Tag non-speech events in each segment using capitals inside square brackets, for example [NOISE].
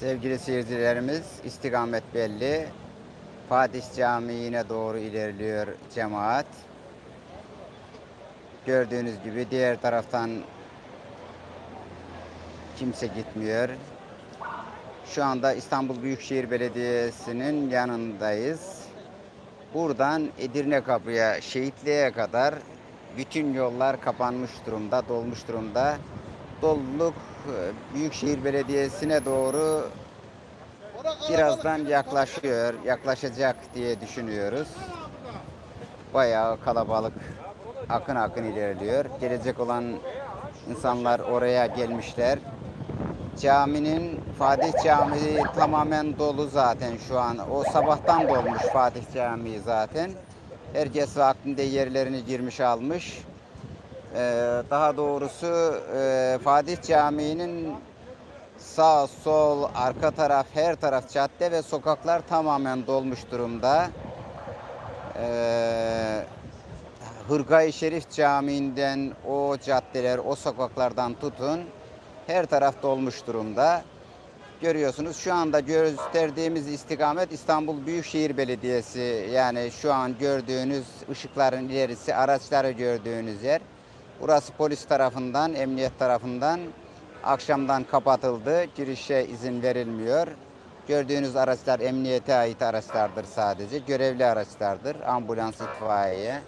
Sevgili seyircilerimiz istikamet belli. Fatih Camii'ne doğru ilerliyor cemaat. Gördüğünüz gibi diğer taraftan kimse gitmiyor. Şu anda İstanbul Büyükşehir Belediyesi'nin yanındayız. Buradan Edirne Kapı'ya, Şehitliğe kadar bütün yollar kapanmış durumda, dolmuş durumda. Doluluk Büyükşehir Belediyesi'ne doğru birazdan yaklaşıyor, yaklaşacak diye düşünüyoruz. Bayağı kalabalık, akın akın ilerliyor. Gelecek olan insanlar oraya gelmişler. Caminin Fatih Camii tamamen dolu zaten şu an. O sabahtan dolmuş Fatih Camii zaten. Herkes vaktinde yerlerini girmiş almış. Ee, daha doğrusu e, Fatih Camii'nin sağ, sol, arka taraf, her taraf cadde ve sokaklar tamamen dolmuş durumda. Ee, Hırgay Şerif Camii'nden o caddeler, o sokaklardan tutun her taraf dolmuş durumda. Görüyorsunuz şu anda gösterdiğimiz istikamet İstanbul Büyükşehir Belediyesi. Yani şu an gördüğünüz ışıkların ilerisi, araçları gördüğünüz yer. Burası polis tarafından, emniyet tarafından akşamdan kapatıldı. Girişe izin verilmiyor. Gördüğünüz araçlar emniyete ait araçlardır sadece. Görevli araçlardır. Ambulans, itfaiye.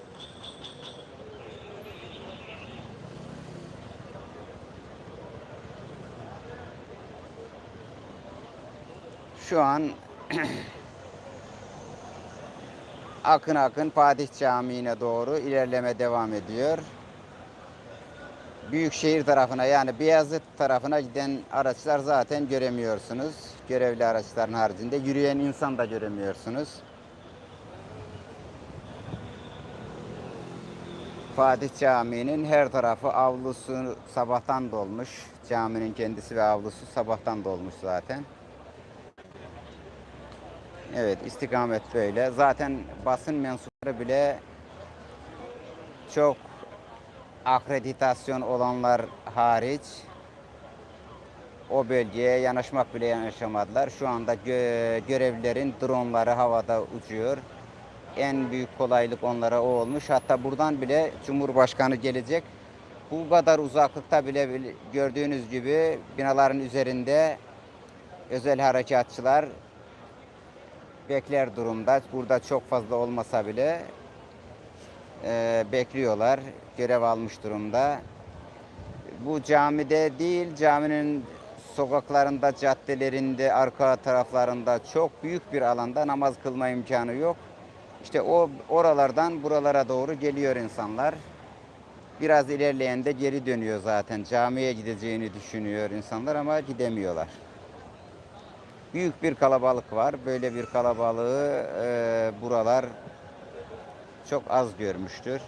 Şu an [CLEARS THROAT] akın akın Fatih Camii'ne doğru ilerleme devam ediyor. Büyükşehir tarafına yani Beyazıt tarafına giden araçlar zaten göremiyorsunuz. Görevli araçların haricinde yürüyen insan da göremiyorsunuz. Fatih Camii'nin her tarafı avlusu sabahtan dolmuş. Caminin kendisi ve avlusu sabahtan dolmuş zaten. Evet istikamet böyle. Zaten basın mensupları bile çok akreditasyon olanlar hariç o bölgeye yanaşmak bile yanaşamadılar. Şu anda gö- görevlilerin dronları havada uçuyor. En büyük kolaylık onlara o olmuş. Hatta buradan bile Cumhurbaşkanı gelecek. Bu kadar uzaklıkta bile gördüğünüz gibi binaların üzerinde özel harekatçılar bekler durumda. Burada çok fazla olmasa bile e, bekliyorlar. Görev almış durumda. Bu camide değil, caminin sokaklarında, caddelerinde, arka taraflarında çok büyük bir alanda namaz kılma imkanı yok. İşte o oralardan buralara doğru geliyor insanlar. Biraz ilerleyen de geri dönüyor zaten. Camiye gideceğini düşünüyor insanlar ama gidemiyorlar büyük bir kalabalık var. Böyle bir kalabalığı e, buralar çok az görmüştür.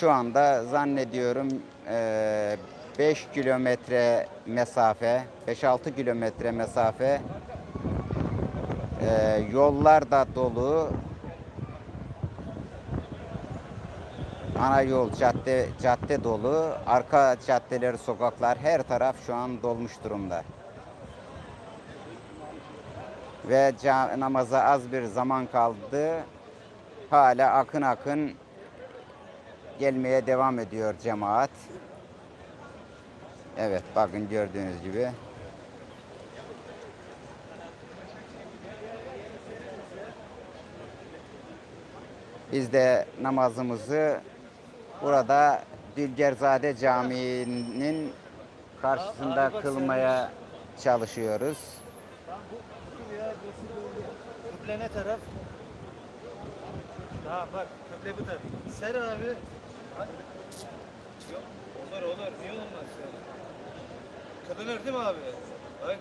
Şu anda zannediyorum e, 5 kilometre mesafe, 5-6 kilometre mesafe e, yollar da dolu. Ana yol, cadde, cadde dolu. Arka caddeler, sokaklar her taraf şu an dolmuş durumda ve namaza az bir zaman kaldı. Hala akın akın gelmeye devam ediyor cemaat. Evet bakın gördüğünüz gibi. Biz de namazımızı burada Dülgerzade Camii'nin karşısında kılmaya çalışıyoruz. Kıble ne taraf? Ha bak kıble bu taraf. Ser abi. Yok olur olur. Niye olmaz ya? Kılınır değil mi abi? Bak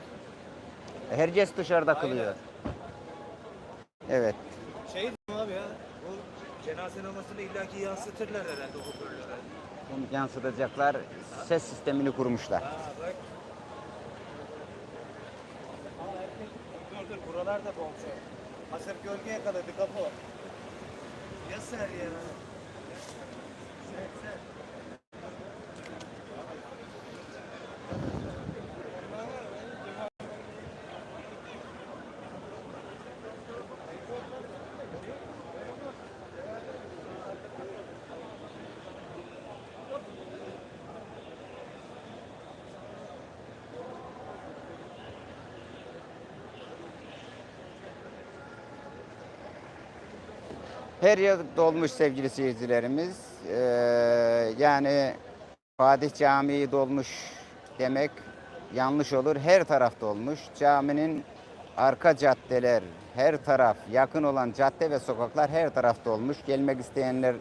Herkes dışarıda kılıyor. Evet. şey değil mi abi ya? Bu cenaze namazını illaki yansıtırlar herhalde hoparlöre. Bunu yansıtacaklar ses sistemini kurmuşlar. Ha bak. Dur dur buralar da dolmuş. Hasır gölge yakaladı kapı. Ya ser ya. Her yer dolmuş sevgili seyircilerimiz. Ee, yani Fatih Camii dolmuş demek yanlış olur. Her taraf dolmuş. Caminin arka caddeler, her taraf yakın olan cadde ve sokaklar her taraf dolmuş. Gelmek isteyenler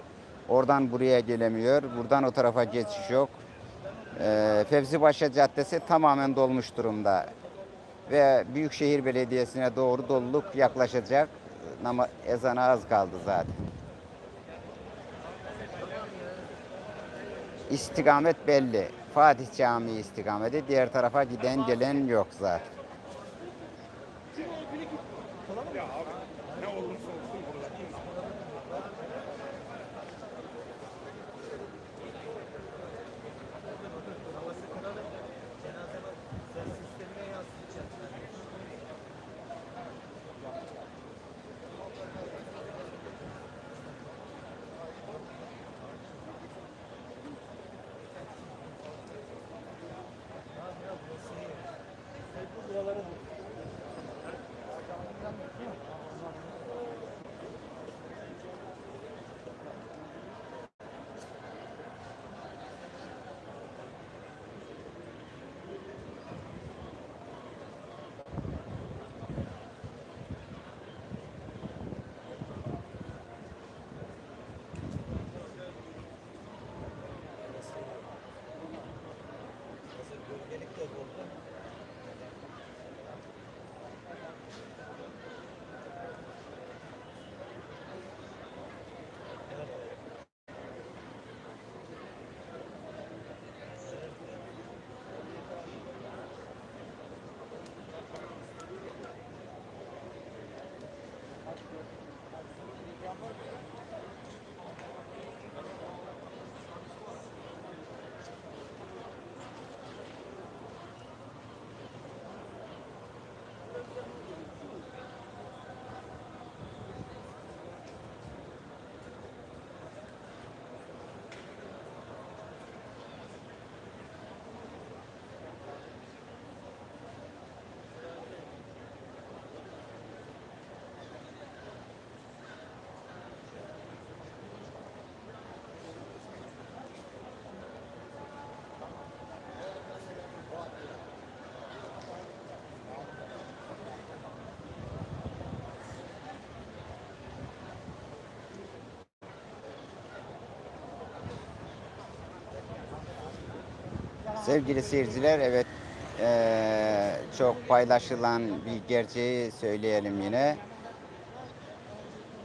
oradan buraya gelemiyor. Buradan o tarafa geçiş yok. Ee, Fevzipaşa Caddesi tamamen dolmuş durumda. Ve Büyükşehir Belediyesi'ne doğru doluluk yaklaşacak. Ama ezana az kaldı zaten. İstikamet belli. Fatih Camii istikameti. Diğer tarafa giden gelen yok zaten. Sevgili seyirciler, evet eee, çok paylaşılan bir gerçeği söyleyelim yine.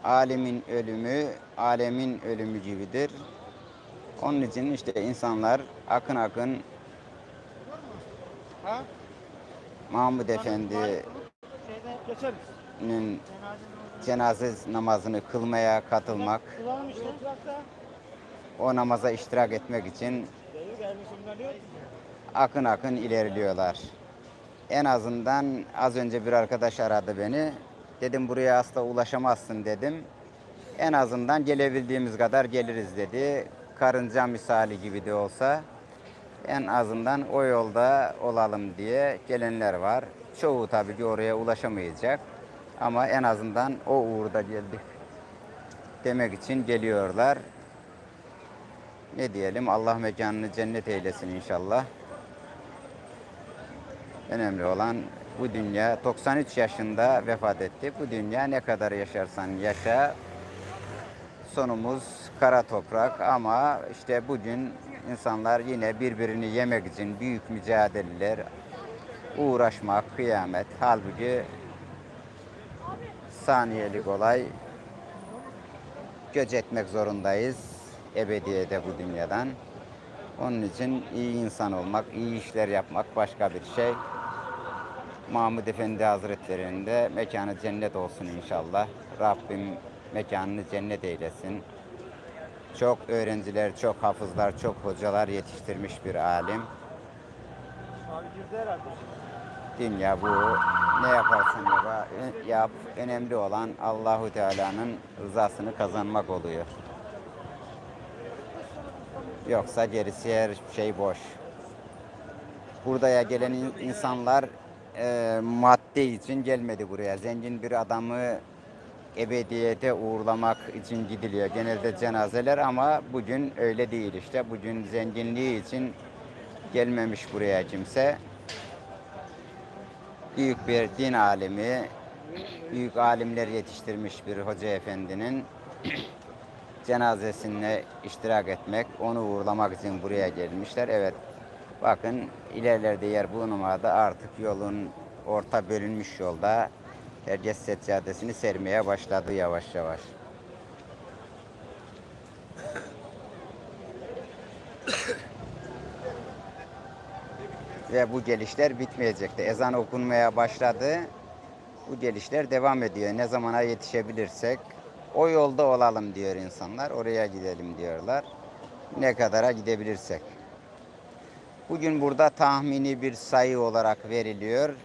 Alemin ölümü, alemin ölümü gibidir. Onun için işte insanlar akın akın Ha? Mahmud Efendi'nin cenaze namazını kılmaya katılmak, o namaza iştirak etmek için. Akın akın ilerliyorlar. En azından az önce bir arkadaş aradı beni. Dedim buraya asla ulaşamazsın dedim. En azından gelebildiğimiz kadar geliriz dedi. Karınca misali gibi de olsa en azından o yolda olalım diye gelenler var. Çoğu tabii ki oraya ulaşamayacak. Ama en azından o uğurda geldik demek için geliyorlar. Ne diyelim Allah mekanını cennet eylesin inşallah. Önemli olan bu dünya 93 yaşında vefat etti. Bu dünya ne kadar yaşarsan yaşa sonumuz kara toprak ama işte bugün insanlar yine birbirini yemek için büyük mücadeleler uğraşmak kıyamet. Halbuki saniyelik olay göç etmek zorundayız ebediyede bu dünyadan. Onun için iyi insan olmak, iyi işler yapmak başka bir şey. Mahmud Efendi Hazretleri'nin de mekanı cennet olsun inşallah. Rabbim mekanını cennet eylesin. Çok öğrenciler, çok hafızlar, çok hocalar yetiştirmiş bir alim. Abi girdi herhalde. Dünya bu. Ne yaparsan yap, yap. Önemli olan Allahu Teala'nın rızasını kazanmak oluyor. Yoksa gerisi her şey boş. Buraya gelen in- insanlar e, madde için gelmedi buraya. Zengin bir adamı ebediyete uğurlamak için gidiliyor. Genelde cenazeler ama bugün öyle değil işte. Bugün zenginliği için gelmemiş buraya kimse. Büyük bir din alimi, büyük alimler yetiştirmiş bir hoca efendinin cenazesine iştirak etmek, onu uğurlamak için buraya gelmişler. Evet, bakın ilerlerde yer bulunmada artık yolun orta bölünmüş yolda herkes seccadesini sermeye başladı yavaş yavaş. [COUGHS] Ve bu gelişler bitmeyecekti. Ezan okunmaya başladı. Bu gelişler devam ediyor. Ne zamana yetişebilirsek o yolda olalım diyor insanlar. Oraya gidelim diyorlar. Ne kadara gidebilirsek. Bugün burada tahmini bir sayı olarak veriliyor.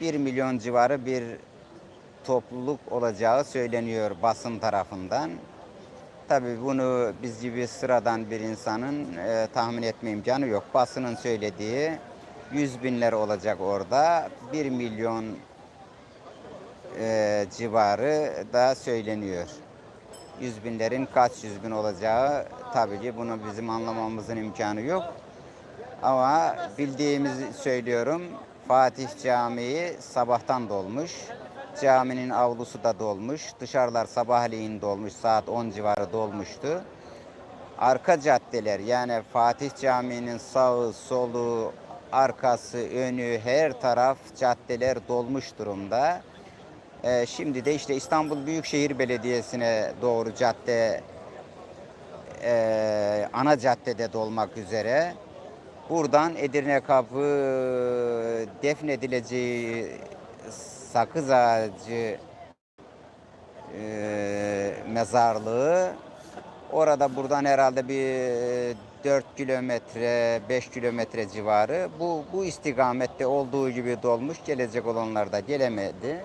1 milyon civarı bir topluluk olacağı söyleniyor basın tarafından. Tabii bunu biz gibi sıradan bir insanın e, tahmin etme imkanı yok. Basının söylediği 100 binler olacak orada. 1 milyon e, civarı da söyleniyor. Yüz binlerin kaç yüz bin olacağı tabii ki bunu bizim anlamamızın imkanı yok. Ama bildiğimizi söylüyorum. Fatih Camii sabahtan dolmuş. Caminin avlusu da dolmuş. Dışarılar sabahleyin dolmuş. Saat 10 civarı dolmuştu. Arka caddeler yani Fatih Camii'nin sağı, solu, arkası, önü her taraf caddeler dolmuş durumda. Ee, şimdi de işte İstanbul Büyükşehir Belediyesi'ne doğru cadde e, ana caddede dolmak üzere. Buradan Edirne Kapı defnedileceği sakız ağacı e, mezarlığı. Orada buradan herhalde bir 4 kilometre 5 kilometre civarı. Bu bu istikamette olduğu gibi dolmuş gelecek olanlar da gelemedi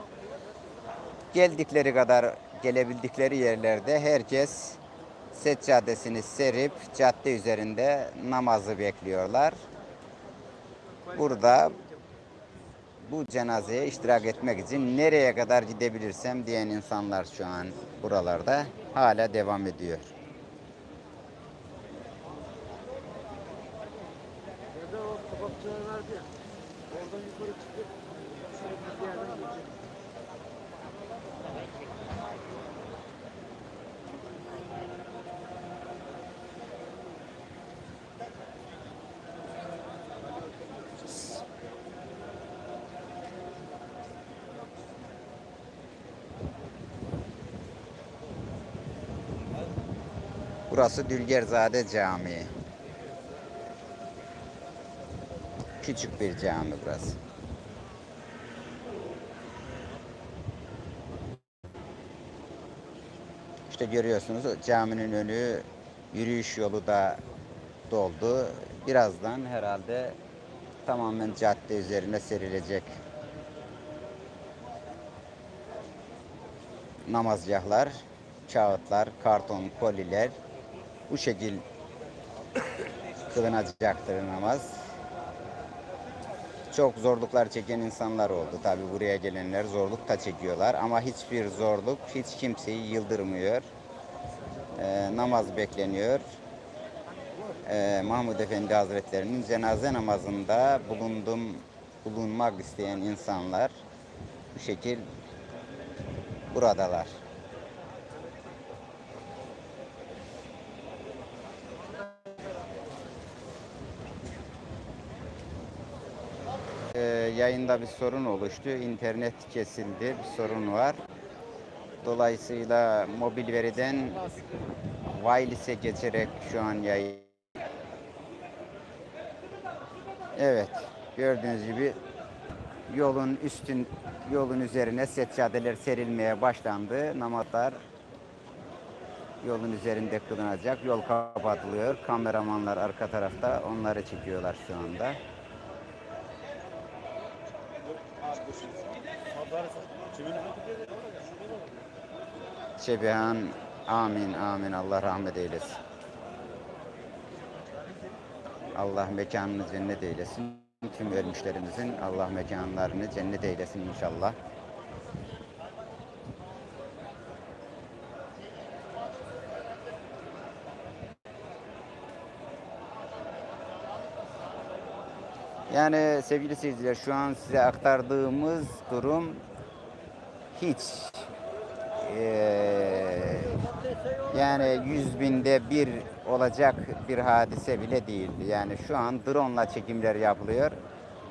geldikleri kadar gelebildikleri yerlerde herkes seccadesini serip cadde üzerinde namazı bekliyorlar. Burada bu cenazeye iştirak etmek için nereye kadar gidebilirsem diyen insanlar şu an buralarda hala devam ediyor. Nerede o kabakçılar vardı ya. Oradan yukarı çıkıp bir yerden geçecek. Burası Dülgerzade Camii. Küçük bir cami burası. İşte görüyorsunuz caminin önü yürüyüş yolu da doldu. Birazdan herhalde tamamen cadde üzerine serilecek. Namazgahlar, kağıtlar, karton, koliler bu şekil kılınacaktır namaz. Çok zorluklar çeken insanlar oldu. Tabi buraya gelenler zorluk da çekiyorlar ama hiçbir zorluk hiç kimseyi yıldırmıyor. Ee, namaz bekleniyor. Ee, Mahmud Efendi Hazretlerinin cenaze namazında bulundum bulunmak isteyen insanlar bu şekil buradalar. Yayında bir sorun oluştu. İnternet kesildi. Bir sorun var. Dolayısıyla mobil veriden wireless'e geçerek şu an yayın. Evet. Gördüğünüz gibi yolun üstün yolun üzerine seccadeler serilmeye başlandı. Namazlar yolun üzerinde kılınacak. Yol kapatılıyor. Kameramanlar arka tarafta onları çekiyorlar şu anda. Cebihan amin amin Allah rahmet eylesin. Allah mekanını cennet eylesin. Tüm ölmüşlerimizin Allah mekanlarını cennet eylesin inşallah. Yani sevgili seyirciler şu an size aktardığımız durum hiç eee, yani yüz binde bir olacak bir hadise bile değil. Yani şu an drone çekimler yapılıyor.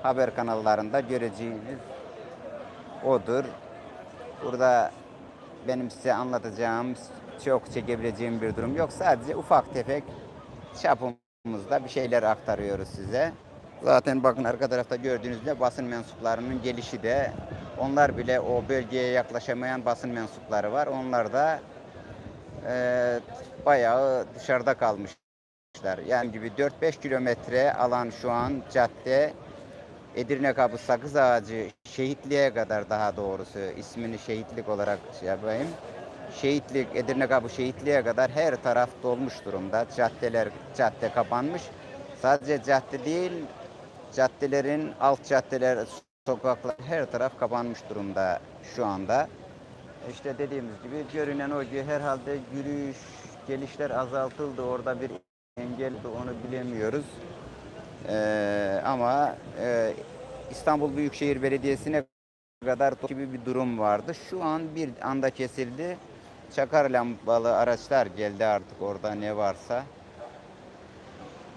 Haber kanallarında göreceğiniz odur. Burada benim size anlatacağım, çok çekebileceğim bir durum yok. Sadece ufak tefek çapımızda bir şeyler aktarıyoruz size. Zaten bakın arka tarafta gördüğünüz gibi basın mensuplarının gelişi de onlar bile o bölgeye yaklaşamayan basın mensupları var. Onlar da eee, bayağı dışarıda kalmışlar. Yani gibi 4-5 kilometre alan şu an cadde Edirne Kapı Sakız Ağacı Şehitliğe kadar daha doğrusu ismini şehitlik olarak şey yapayım. Şehitlik Edirne Kapı Şehitliğe kadar her taraf dolmuş durumda. Caddeler cadde kapanmış. Sadece cadde değil caddelerin alt caddeler sokaklar her taraf kapanmış durumda şu anda. İşte dediğimiz gibi görünen o ki herhalde yürüyüş, gelişler azaltıldı. Orada bir engel onu bilemiyoruz. Ee, ama e, İstanbul Büyükşehir Belediyesi'ne kadar gibi bir durum vardı. Şu an bir anda kesildi. Çakar lambalı araçlar geldi artık orada ne varsa.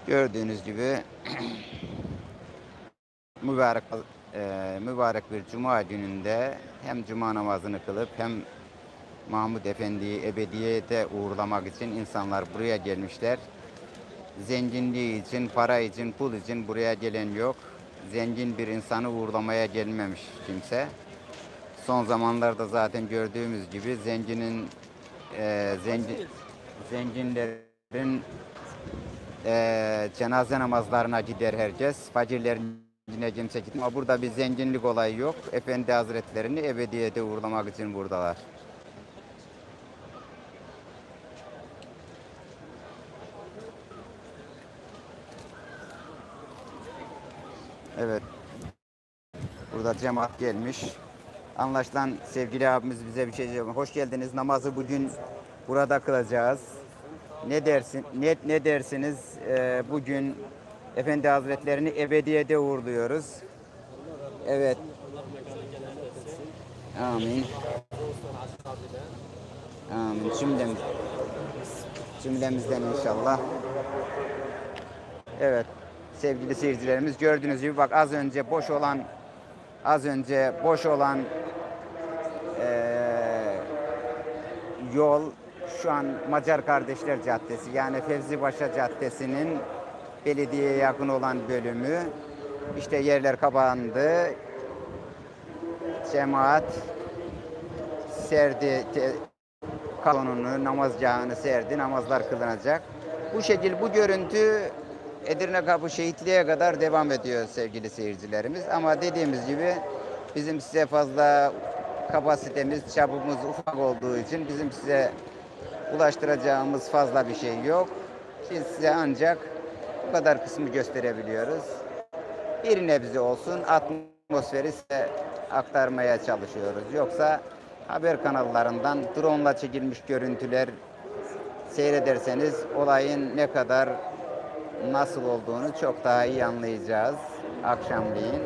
Gördüğünüz gibi [CLEARS THROAT] mübarek e, mübarek bir cuma gününde hem cuma namazını kılıp hem Mahmud Efendi'yi ebediyete uğurlamak için insanlar buraya gelmişler. Zenginliği için, para için, pul için buraya gelen yok. Zengin bir insanı uğurlamaya gelmemiş kimse. Son zamanlarda zaten gördüğümüz gibi zenginin e, zengin zenginlerin e, cenaze namazlarına gider herkes. Fakirlerin yine kimse gitmiyor. Burada bir zenginlik olayı yok. Efendi Hazretlerini ebediyete uğurlamak için buradalar. Evet. Burada cemaat gelmiş. Anlaşılan sevgili abimiz bize bir şey söylüyor. Hoş geldiniz. Namazı bugün burada kılacağız. Ne dersin? Ne, ne dersiniz? Ee, bugün Efendi Hazretlerini ebediyede uğurluyoruz. Evet. Amin. Amin. Cümlemiz, cümlemizden inşallah. Evet sevgili seyircilerimiz gördüğünüz gibi bak az önce boş olan az önce boş olan eee, yol şu an Macar Kardeşler Caddesi yani Fevzipaşa Caddesi'nin belediyeye yakın olan bölümü işte yerler kapandı cemaat serdi kanunu, namazgahını serdi, namazlar kılınacak. Bu şekil, bu görüntü Edirne Kapı Şehitliğe kadar devam ediyor sevgili seyircilerimiz. Ama dediğimiz gibi bizim size fazla kapasitemiz, çapımız ufak olduğu için bizim size ulaştıracağımız fazla bir şey yok. Biz size ancak bu kadar kısmı gösterebiliyoruz. Bir nebze olsun atmosferi size aktarmaya çalışıyoruz. Yoksa haber kanallarından drone çekilmiş görüntüler seyrederseniz olayın ne kadar nasıl olduğunu çok daha iyi anlayacağız akşamleyin.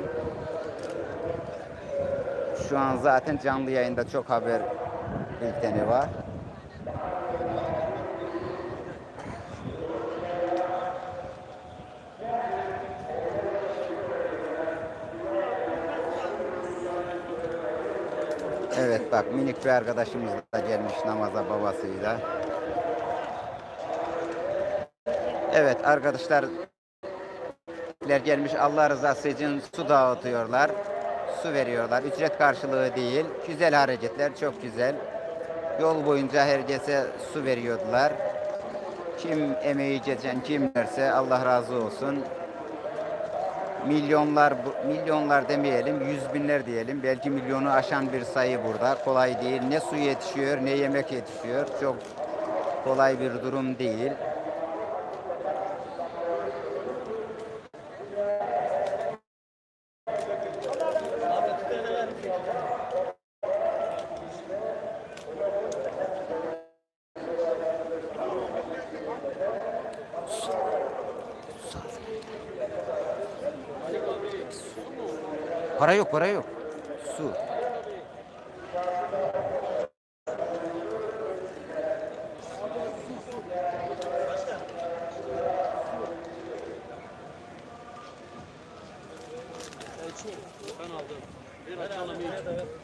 Şu an zaten canlı yayında çok haber bülteni var. Evet bak minik bir arkadaşımız da gelmiş namaza babasıyla. Evet arkadaşlar gelmiş Allah rızası için su dağıtıyorlar. Su veriyorlar. Ücret karşılığı değil. Güzel hareketler çok güzel. Yol boyunca herkese su veriyordular. Kim emeği geçen kimlerse Allah razı olsun. Milyonlar, milyonlar demeyelim, yüz binler diyelim. Belki milyonu aşan bir sayı burada. Kolay değil. Ne su yetişiyor, ne yemek yetişiyor. Çok kolay bir durum değil. Para yok. Su.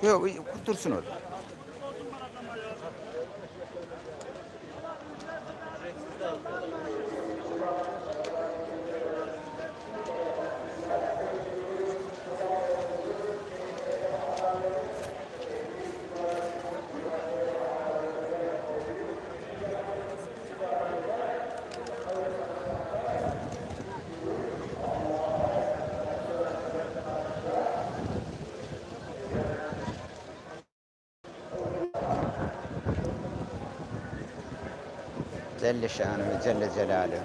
Yok, dursun orada. Celle şanı ve Celle Celaluhu.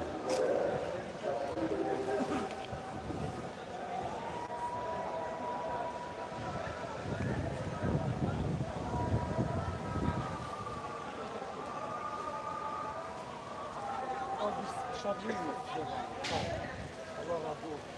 Allah razı.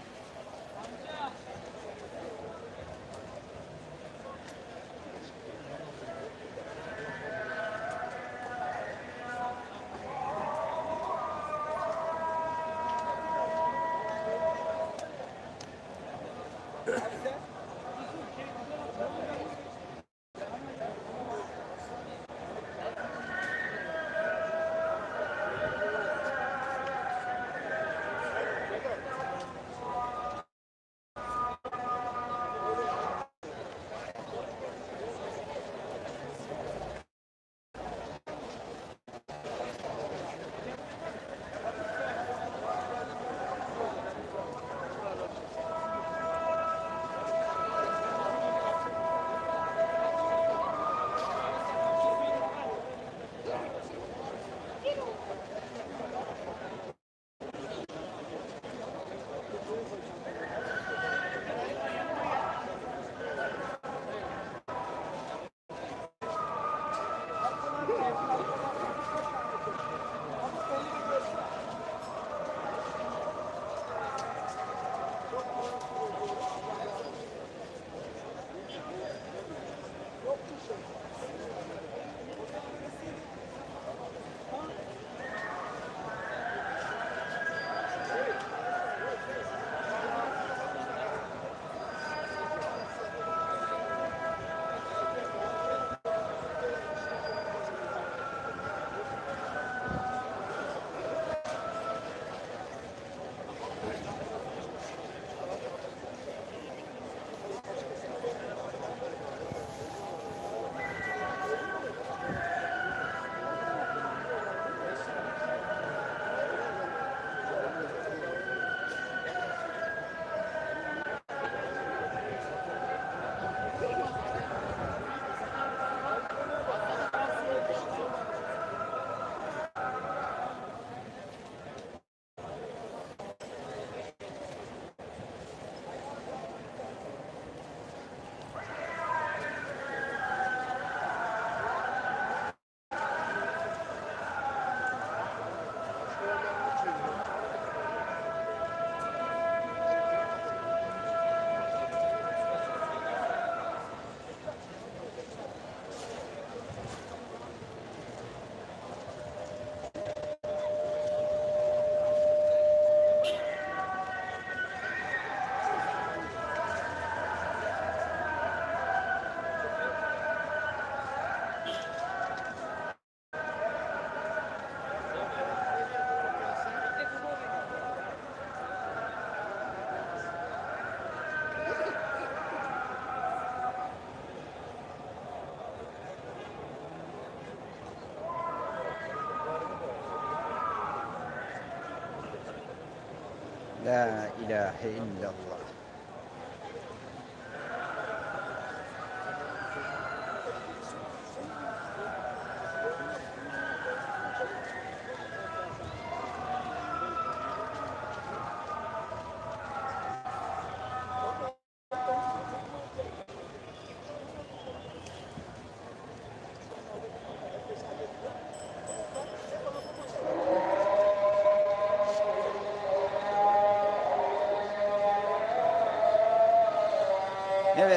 لا إله إلا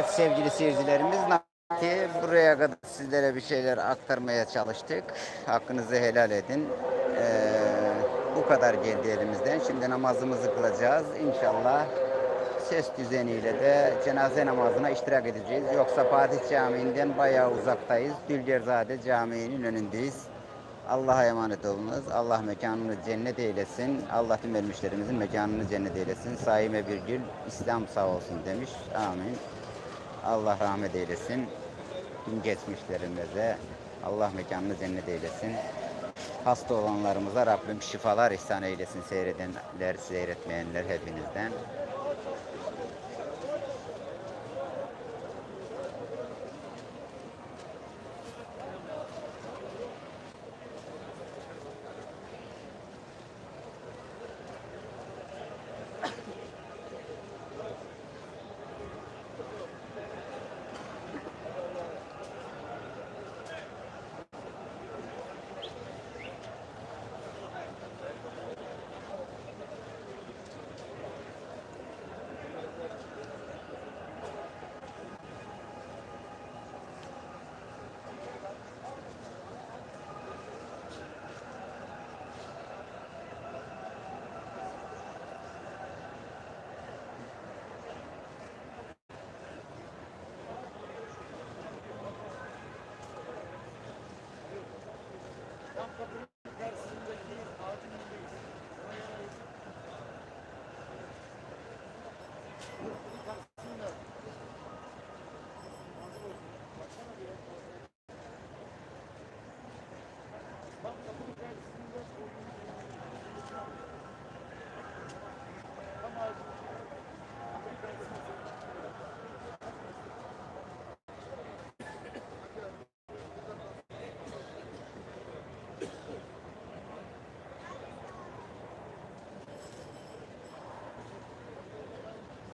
Evet sevgili seyircilerimiz ki buraya kadar sizlere bir şeyler aktarmaya çalıştık. Hakkınızı helal edin. Ee, bu kadar geldi elimizden. Şimdi namazımızı kılacağız. İnşallah ses düzeniyle de cenaze namazına iştirak edeceğiz. Yoksa Fatih Camii'nden bayağı uzaktayız. Dülgerzade Camii'nin önündeyiz. Allah'a emanet olunuz. Allah mekanını cennet eylesin. Allah tüm ölmüşlerimizin mekanını cennet eylesin. Saime bir gül, İslam sağ olsun demiş. Amin. Allah rahmet eylesin. Tüm geçmişlerimize Allah mekanını cennet eylesin. Hasta olanlarımıza Rabbim şifalar ihsan eylesin seyredenler, seyretmeyenler hepinizden.